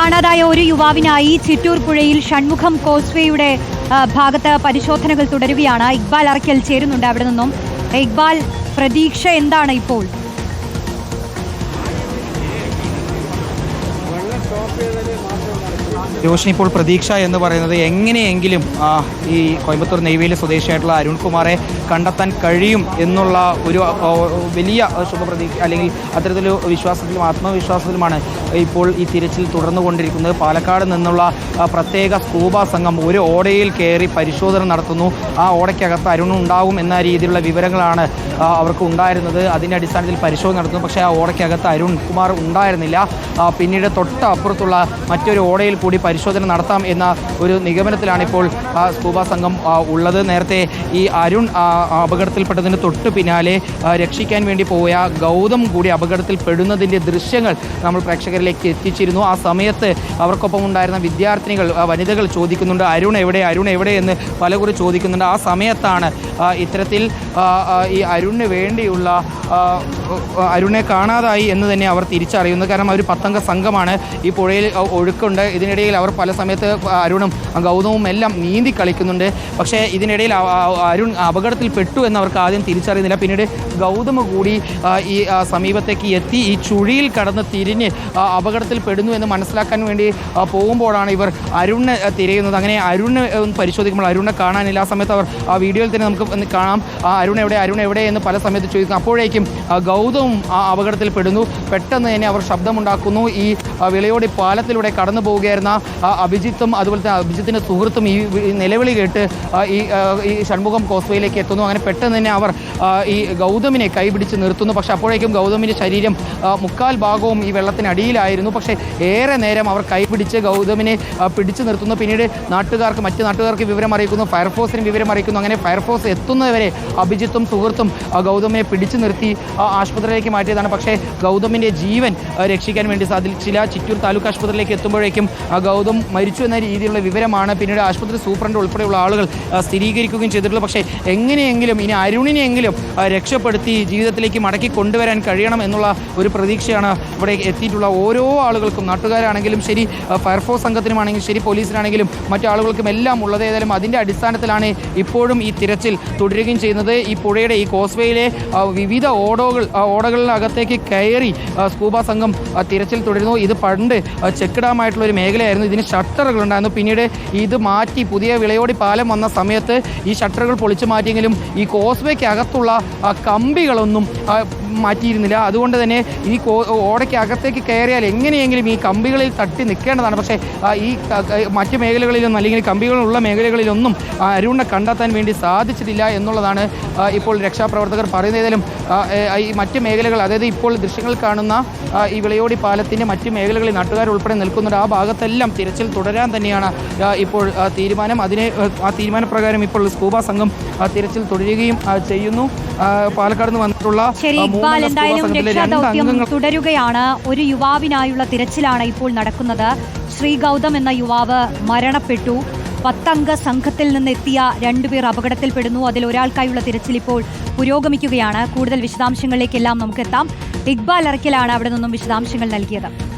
കാണാതായ ഒരു യുവാവിനായി ചിറ്റൂർ പുഴയിൽ ഷൺമുഖം കോസ്വേയുടെ ഭാഗത്ത് പരിശോധനകൾ തുടരുകയാണ്. ഇക്ബാൽ അറക്കൽ ചേരുന്നുണ്ട് അവിടെ നിന്നും. ഇക്ബാൽ പ്രതീക്ഷ എന്താണ് ഇപ്പോൾ? രോഷൻ ഇപ്പോൾ പ്രതീക്ഷ എന്ന് പറയുന്നത് എങ്ങനെയെങ്കിലും ഈ കോയമ്പത്തൂർ നെയ്വേലി സ്വദേശിയായിട്ടുള്ള അരുൺകുമാറെ കണ്ടെത്താൻ കഴിയും എന്നുള്ള ഒരു വലിയ ശുഭപ്രതീക്ഷ അല്ലെങ്കിൽ അത്തരത്തിലൊരു വിശ്വാസത്തിലും ആത്മവിശ്വാസത്തിലുമാണ് ഇപ്പോൾ ഈ തിരച്ചിൽ തുടർന്നുകൊണ്ടിരിക്കുന്നത്. പാലക്കാട് നിന്നുള്ള പ്രത്യേക സ്കൂബ സംഘം ഒരു ഓടയിൽ കയറി പരിശോധന നടത്തുന്നു. ആ ഓടയ്ക്കകത്ത് അരുൺ ഉണ്ടാകും എന്ന രീതിയിലുള്ള വിവരങ്ങളാണ് അവർക്ക് ഉണ്ടായിരുന്നത്. അതിന്റെ അടിസ്ഥാനത്തിൽ പരിശോധന നടത്തുന്നു. പക്ഷേ ആ ഓടയ്ക്കകത്ത് അരുൺ കുമാർ ഉണ്ടായിരുന്നില്ല. പിന്നീട് തൊട്ട് അപ്പുറത്തുള്ള മറ്റൊരു ഓടയിൽ കൂടി പരിശോധന നടത്താം എന്ന ഒരു നിഗമനത്തിലാണ് ഇപ്പോൾ സ്കൂബ സംഘം ഉള്ളത്. നേരത്തെ ഈ അരുൺ അപകടത്തിൽപ്പെട്ടതിന് തൊട്ട് പിന്നാലെ രക്ഷിക്കാൻ വേണ്ടി പോയ ഗൗതം കൂടി അപകടത്തിൽ പെടുന്നതിന്റെ ദൃശ്യങ്ങൾ നമ്മൾ പ്രേക്ഷകരിലേക്ക് എത്തിച്ചിരുന്നു. ആ സമയത്ത് അവർക്കൊപ്പം ഉണ്ടായിരുന്ന വിദ്യാർത്ഥിനികൾ വനിതകൾ ചോദിക്കുന്നുണ്ട് അരുൺ എവിടെ? അരുൺ എവിടെ? എന്ന് പലകുറി ചോദിക്കുന്നുണ്ട്. ആ സമയത്താണ് ഇത്തരത്തിൽ ഈ അരുണിന് വേണ്ടിയുള്ള അരുണിനെ കാണാതായി എന്ന് തന്നെ അവർ തിരിച്ചറിയുന്നു. കാരണം അവർ പത്തംഗ സംഘമാണ്. ഈ പുഴയിൽ ഒഴുക്കുണ്ട്. ഇതിനിടയിൽ അവർ പല സമയത്ത് അരുണും ഗൗതവും എല്ലാം നീന്തി കളിക്കുന്നുണ്ട്. പക്ഷേ ഇതിനിടയിൽ അരുൺ അപകടത്തിൽ പെട്ടു എന്ന് അവർക്ക് ആദ്യം തിരിച്ചറിയുന്നില്ല. പിന്നീട് ഗൗതമ കൂടി ഈ സമീപത്തേക്ക് എത്തി. ഈ ചുഴിയിൽ കടന്ന് തിരിഞ്ഞ് അപകടത്തിൽ പെടുന്നു എന്ന് മനസ്സിലാക്കാൻ വേണ്ടി പോകുമ്പോഴാണ് ഇവർ അരുണിനെ തിരയുന്നത്. അങ്ങനെ അരുണിനെ ഒന്ന് പരിശോധിക്കുമ്പോൾ അരുണിനെ കാണാനില്ല. ആ സമയത്ത് അവർ ആ വീഡിയോയിൽ തന്നെ നമുക്ക് കാണാം. ആ അരുൺ എവിടെ അരുൺ എവിടെ എന്ന് പല സമയത്ത് ചോദിക്കുന്നു അപ്പോഴേക്കും ഗൗതം ആ അപകടത്തിൽ പെടുന്നു പെട്ടെന്ന് തന്നെ അവർ ശബ്ദമുണ്ടാക്കുന്നു. ഈ വിളയോടി പാലത്തിലൂടെ കടന്നു പോവുകയായിരുന്ന അഭിജിത്തും അതുപോലെ തന്നെ അഭിജിത്തിന്റെ സുഹൃത്തും ഈ നിലവിളി കേട്ട് ഈ ഈ ഷൺമുഖം കോസ്വയിലേക്ക് എത്തുന്നു. അങ്ങനെ പെട്ടെന്ന് തന്നെ അവർ ഈ ഗൗതമിനെ കൈപിടിച്ച് നിർത്തുന്നു. പക്ഷേ അപ്പോഴേക്കും ഗൗതമിന്റെ ശരീരം മുക്കാൽ ഭാഗവും ഈ വെള്ളത്തിനടിയിലായിരുന്നു പക്ഷേ ഏറെ നേരം അവർ കൈപിടിച്ച് ഗൗതമിനെ പിടിച്ചു നിർത്തുന്നു. പിന്നീട് നാട്ടുകാർക്ക് മറ്റ് നാട്ടുകാർക്ക് വിവരം അറിയിക്കുന്നു. ഫയർഫോഴ്സിന് വിവരം അറിയിക്കുന്നു. അങ്ങനെ ഫയർഫോഴ്സ് എത്തുന്നവരെ അഭിജിത്തും സുഹൃത്തും ഗൗതമിനെ പിടിച്ചു നിർത്തി ആശുപത്രിയിലേക്ക് മാറ്റിയതാണ്. പക്ഷേ ഗൗതമിന്റെ ജീവൻ രക്ഷിക്കാൻ വേണ്ടി സാധിച്ചില്ല ചിറ്റൂർ താലൂക്ക് ആശുപത്രിയിലേക്ക് എത്തുമ്പോഴേക്കും ഗൗതം മരിച്ചു എന്ന രീതിയിലുള്ള വിവരമാണ് പിന്നീട് ആശുപത്രി സൂപ്രണ്ട് ഉൾപ്പെടെയുള്ള ആളുകൾ സ്ഥിരീകരിക്കുകയും ചെയ്തിട്ടുള്ളത്. പക്ഷേ എങ്ങനെയെങ്കിലും ഇനി അരുണിനെയെങ്കിലും ആ, രക്ഷപ്പെടുത്തി ജീവിതത്തിലേക്ക് മടക്കി കൊണ്ടുവരാൻ കഴിയണം എന്നുള്ള ഒരു പ്രതീക്ഷയാണ് ഇവിടെ എത്തിയിട്ടുള്ള ഓരോ ആളുകൾക്കും നാട്ടുകാരാണെങ്കിലും ശരി ഫയർഫോഴ്സ് സംഘത്തിനുമാണെങ്കിലും ശരി പോലീസിനാണെങ്കിലും മറ്റു ആളുകൾക്കും എല്ലാം ഉള്ളത് ഏതായാലും അതിന്റെ അടിസ്ഥാനത്തിലാണ് ഇപ്പോഴും ഈ തിരച്ചിൽ തുടരുകയും ചെയ്യുന്നത്. ഈ പുഴയുടെ ഈ കോസ്വേയിലെ വിവിധ ഓടോകൾ ഓടകളിനകത്തേക്ക് കയറി സ്കൂബ സംഘം തിരച്ചിൽ തുടരുന്നു. ഇത് പണ്ട് ചെക്ക് ഡാമായിട്ടുള്ള ഒരു മേഖലയായിരുന്നു. ഇതിന് ഷട്ടറുകൾ ഉണ്ടായിരുന്നു. പിന്നീട് ഇത് മാറ്റി പുതിയ വിളയോടി പാലം വന്ന സമയത്ത് ഈ ഷട്ടറുകൾ പൊളിച്ചു മാറ്റിയെങ്കിലും ഈ കോസ്വേക്ക് അകത്തുള്ള ആ, കമ്പികളൊന്നും മാറ്റിയിരുന്നില്ല. അതുകൊണ്ട് തന്നെ ഈ ഓടയ്ക്ക് അകത്തേക്ക് കയറിയാൽ എങ്ങനെയെങ്കിലും ഈ കമ്പികളിൽ തട്ടി നിൽക്കേണ്ടതാണ്. പക്ഷേ ഈ മറ്റ് മേഖലകളിലൊന്നും അല്ലെങ്കിൽ കമ്പികളുള്ള മേഖലകളിലൊന്നും അരുണിനെ കണ്ടെത്താൻ വേണ്ടി സാധിച്ചിട്ടില്ല എന്നുള്ളതാണ് ഇപ്പോൾ രക്ഷാപ്രവർത്തകർ പറയുന്നത്. ഏതായാലും ഈ മറ്റ് മേഖലകൾ അതായത് ഇപ്പോൾ ദൃശ്യങ്ങൾ കാണുന്ന ഈ വിളയോടി പാലത്തിന്റെ മറ്റ് മേഖലകളിൽ നാട്ടുകാർ ഉൾപ്പെടെ നിൽക്കുന്നുണ്ട് ആ ഭാഗത്തെല്ലാം തിരച്ചിൽ തുടരാൻ തന്നെയാണ് ഇപ്പോൾ തീരുമാനം. അതിനെ ആ, തീരുമാനപ്രകാരം ഇപ്പോൾ സ്കൂബ സംഘം തിരച്ചിൽ തുടരുകയും ചെയ്യുന്നു. പാലക്കാട് നിന്ന് വന്നിട്ടുള്ള ഇക്ബാൽ എന്തായാലും രക്ഷാദൌത്യം തുടരുകയാണ്. ഒരു യുവാവിനായുള്ള തിരച്ചിലാണ് ഇപ്പോൾ നടക്കുന്നത്. ശ്രീ ഗൗതം എന്ന യുവാവ് മരണപ്പെട്ടു. പത്തംഗ സംഘത്തിൽ നിന്ന് എത്തിയ രണ്ടുപേർ അപകടത്തിൽപ്പെടുന്നു. അതിൽ ഒരാൾക്കായുള്ള തിരച്ചിൽ ഇപ്പോൾ പുരോഗമിക്കുകയാണ്. കൂടുതൽ വിശദാംശങ്ങളിലേക്കെല്ലാം നമുക്ക് എത്താം ഇക്ബാൽ അറക്കലാണ് അവിടെ നിന്നും വിശദാംശങ്ങൾ നൽകിയത്.